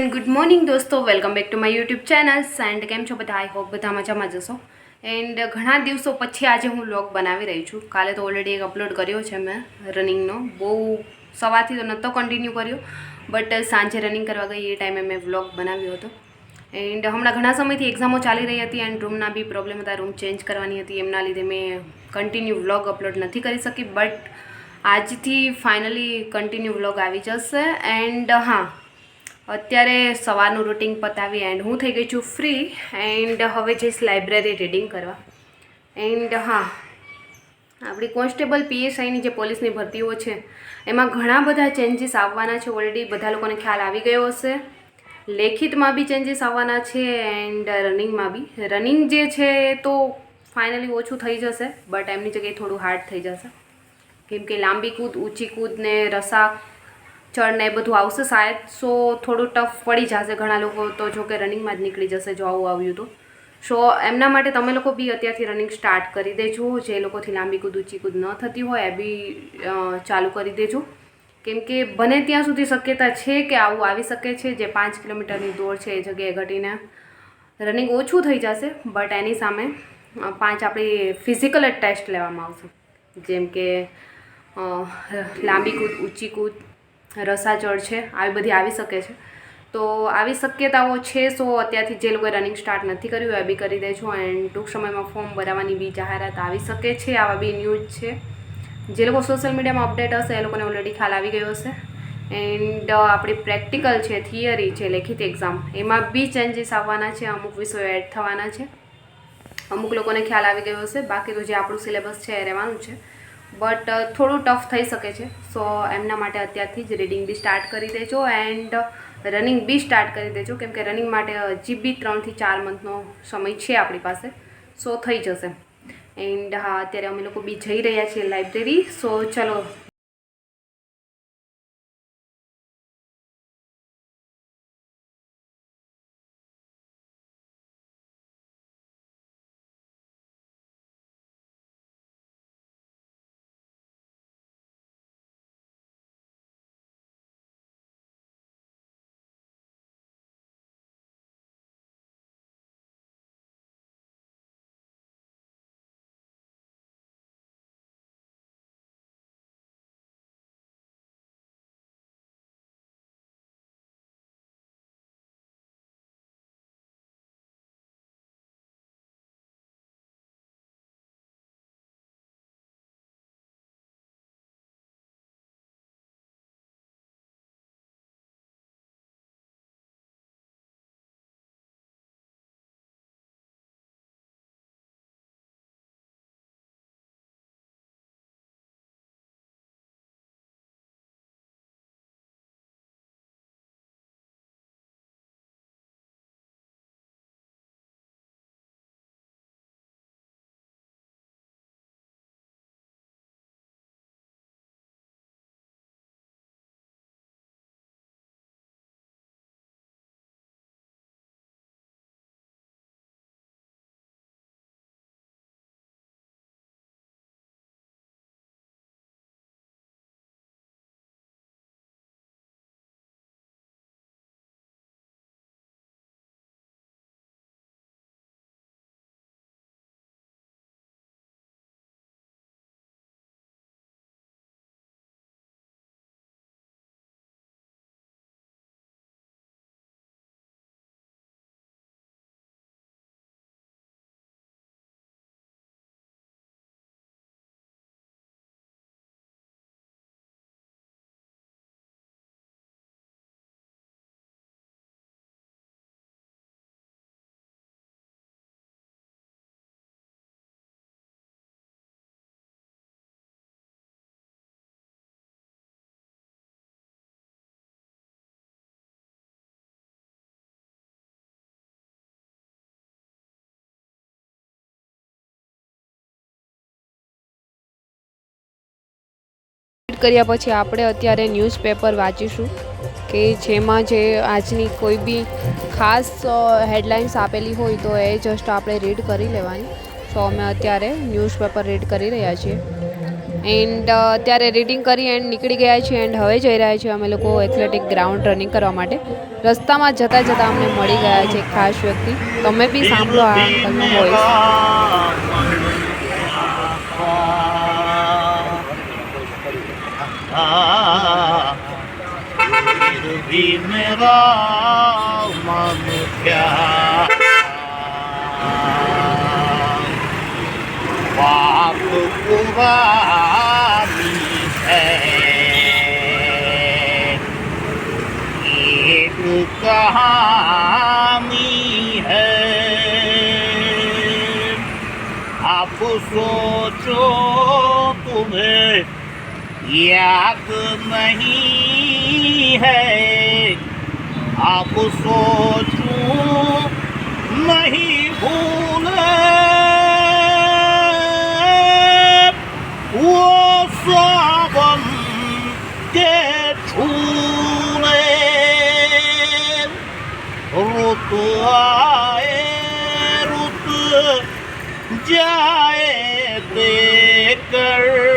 And good morning દોસ્તો. Welcome back to my YouTube channels and કેમ છો બધા? આઈ હોપ બધા મજામાં જશો એન્ડ ઘણા દિવસો પછી આજે હું વ્લોગ બનાવી રહી છું. કાલે તો ઓલરેડી એક અપલોડ કર્યો છે મેં રનિંગનો બહુ સવારથી તો નહોતો કન્ટિન્યુ કર્યો. બટ સાંજે રનિંગ કરવા ગઈ, એ ટાઈમે મેં વ્લોગ બનાવ્યો હતો. એન્ડ હમણાં ઘણા સમયથી એક્ઝામો ચાલી રહી હતી એન્ડ રૂમના બી પ્રોબ્લેમ હતા. રૂમ ચેન્જ કરવાની હતી. એમના લીધે મેં કન્ટિન્યુ વ્લોગ અપલોડ નથી કરી શકી. બટ આજથી ફાઇનલી કન્ટિન્યુ વ્લોગ આવી જશે. એન્ડ હા અત્યારે સવારનું રૂટિન પતાવી એન્ડ હું થઈ ગઈ છું ફ્રી એન્ડ હવે જઈશ લાઇબ્રેરી રીડિંગ કરવા. એન્ડ હા, આપણી કોન્સ્ટેબલ પીએસઆઈની જે પોલીસની ભરતીઓ છે, એમાં ઘણા બધા ચેન્જીસ આવવાના છે. ઓલરેડી બધા લોકોને ખ્યાલ આવી ગયો હશે. લેખિતમાં બી ચેન્જીસ આવવાના છે એન્ડ રનિંગમાં બી. રનિંગ જે છે તો ફાઇનલી ઓછું થઈ જશે બટ એમની જગ્યાએ થોડું હાર્ડ થઈ જશે. કેમ કે લાંબી કૂદ, ઊંચી કૂદ ને રસા ચડ ને એ બધું આવશે શાયદ સો થોડું ટફ પડી જશે ઘણા લોકો તો જો કે રનિંગમાં જ નીકળી જશે જો આવું આવ્યું તો. સો એમના માટે તમે લોકો બી અત્યારથી રનિંગ સ્ટાર્ટ કરી દેજો. જે લોકોથી લાંબી કૂદ, ઊંચી કૂદ ન થતી હોય એ બી ચાલુ કરી દેજો. કેમ કે બને ત્યાં સુધી શક્યતા છે કે આવું આવી શકે છે. જે પાંચ કિલોમીટરની દોડ છે એ જગ્યાએ ઘટીને રનિંગ ઓછું થઈ જશે. બટ એની સામે પાંચ આપણી ફિઝિકલ જ ટેસ્ટ લેવામાં આવશે. જેમ કે લાંબી કૂદ, ઊંચી કૂદ રસાચળ છે, આવી બધી આવી શકે છે. તો આવી શક્યતાઓ છે, સો અત્યારથી જે લોકોએ રનિંગ સ્ટાર્ટ નથી કર્યું, એ બી કરી દેજો એન્ડ ટૂંક સમયમાં ફોર્મ ભરાવાની બી જાહેરાત આવી શકે છે, આવા બી ન્યૂઝ છે. જે લોકો સોશિયલ મીડિયામાં અપડેટ હશે, એ લોકોને ઓલરેડી ખ્યાલ આવી ગયો હશે. એન્ડ આપણી પ્રેક્ટિકલ છે થિયરી છે, લેખિત એક્ઝામ એમાં બી ચેન્જીસ આવવાના છે, અમુક વિષયો એડ થવાના છે. અમુક લોકોને ખ્યાલ આવી ગયો હશે. બાકી તો જે આપણું સિલેબસ છે, એ રહેવાનું છે. બટ થોડું ટફ થઈ શકે છે. સો એમના માટે અત્યારથી જ રીડિંગ બી સ્ટાર્ટ કરી દેજો એન્ડ રનિંગ બી સ્ટાર્ટ કરી દેજો. કેમ કે રનિંગ માટે હજી બી ત્રણથી ચાર મંથનો સમય છે આપણી પાસે સો થઈ જશે. એન્ડ હા, અત્યારે અમે લોકો બી જઈ રહ્યા છીએ લાઇબ્રેરી સો ચલો કર્યા પછી આપણે અત્યારે ન્યૂઝપેપર વાંચીશું કે જેમાં જે આજની કોઈ બી ખાસ હેડલાઇન્સ આપેલી હોય તો એ જસ્ટ આપણે રીડ કરી લેવાની. તો અમે અત્યારે ન્યૂઝપેપર રીડ કરી રહ્યા છીએ. એન્ડ અત્યારે રીડિંગ કરી એન્ડ નીકળી ગયા છીએ એન્ડ હવે જઈ રહ્યા છીએ અમે લોકો એથ્લેટિક ગ્રાઉન્ડ રનિંગ કરવા માટે. રસ્તામાં જતાં જતાં અમને મળી ગયા છે ખાસ વ્યક્તિ. તમે બી સાંભળો આ અંકલનો વોઇસ भी मेरा मन क्या बात पुरानी है एक कहानी है आप सोचो तुम्हें याद नहीं है आप सोचो नहीं भूले वो सावन के झूले रुत आए रुत जाए देकर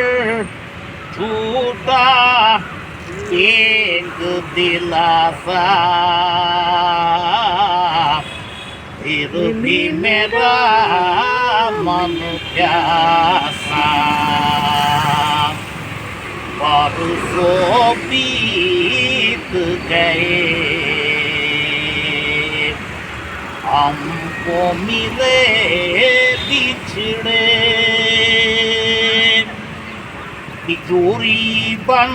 दिलासा फिर भी मेरा मन प्यासा बरसों बीत गए हमको मिले बिछड़े बिजोरी बन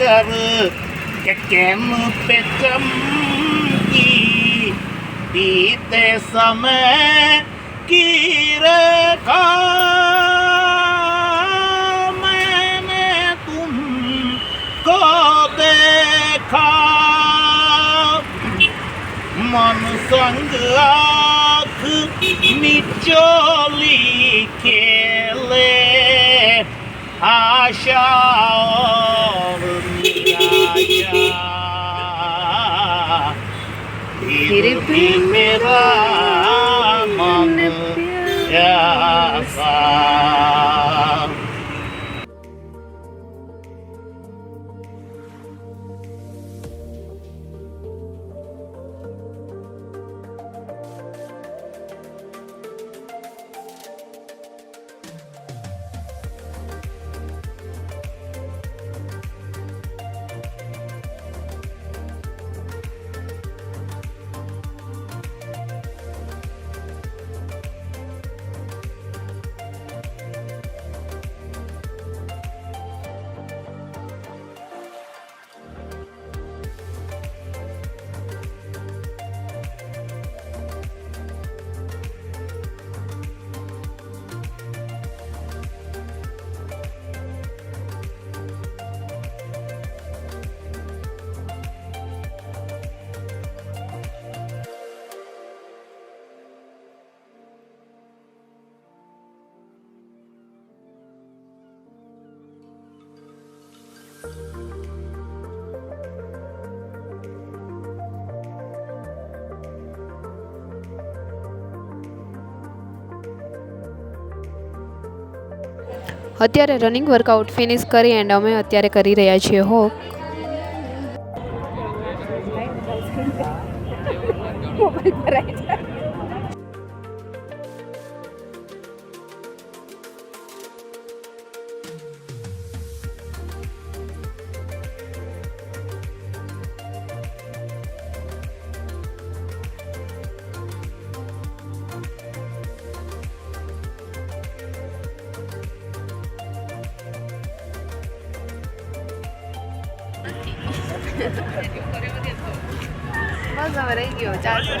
कर કેમ પે ચમકી બીતે સમય કી રેખા મેને તુમ કો દેખા મન સંગ આખ નિચોલી ખેલે આશા फिर भी मेरा मन प्यासा અત્યારે રનિંગ વર્કઆઉટ ફિનિશ કરી એન્ડ અમે અત્યારે કરી રહ્યા છીએ હોક બસ હવે રહી ગયો ચાલશે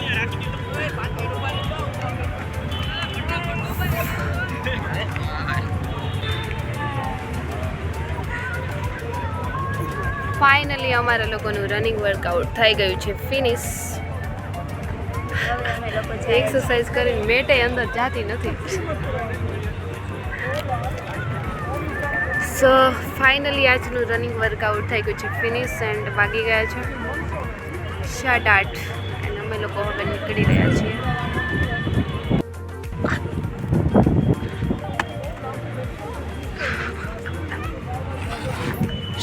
ફાઇનલી અમારા લોકોનું રનિંગ વર્કઆઉટ થઈ ગયું છે. ફિનિશ એક્સરસાઇઝ કરીને મેટે અંદર જાતી નથી. સો ફાઇનલી આજનું રનિંગ વર્કઆઉટ થઈ ગયું છે. ફિનિશ એન્ડ વાગી ગયા છે. સાડા આઠ અને અમે લોકો હવે નીકળી રહ્યા છીએ.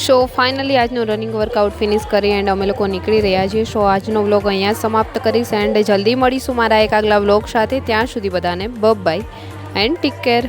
સો ફાઇનલી આજનું રનિંગ વર્કઆઉટ ફિનિશ કરી એન્ડ અમે લોકો નીકળી રહ્યા છીએ. સો આજનો વ્લોગ અહીંયા સમાપ્ત કરીશ એન્ડ જલ્દી મળીશું મારા એક આગલા વ્લોગ સાથે. ત્યાં સુધી બધાને બબ બાય એન્ડ ટેક કેર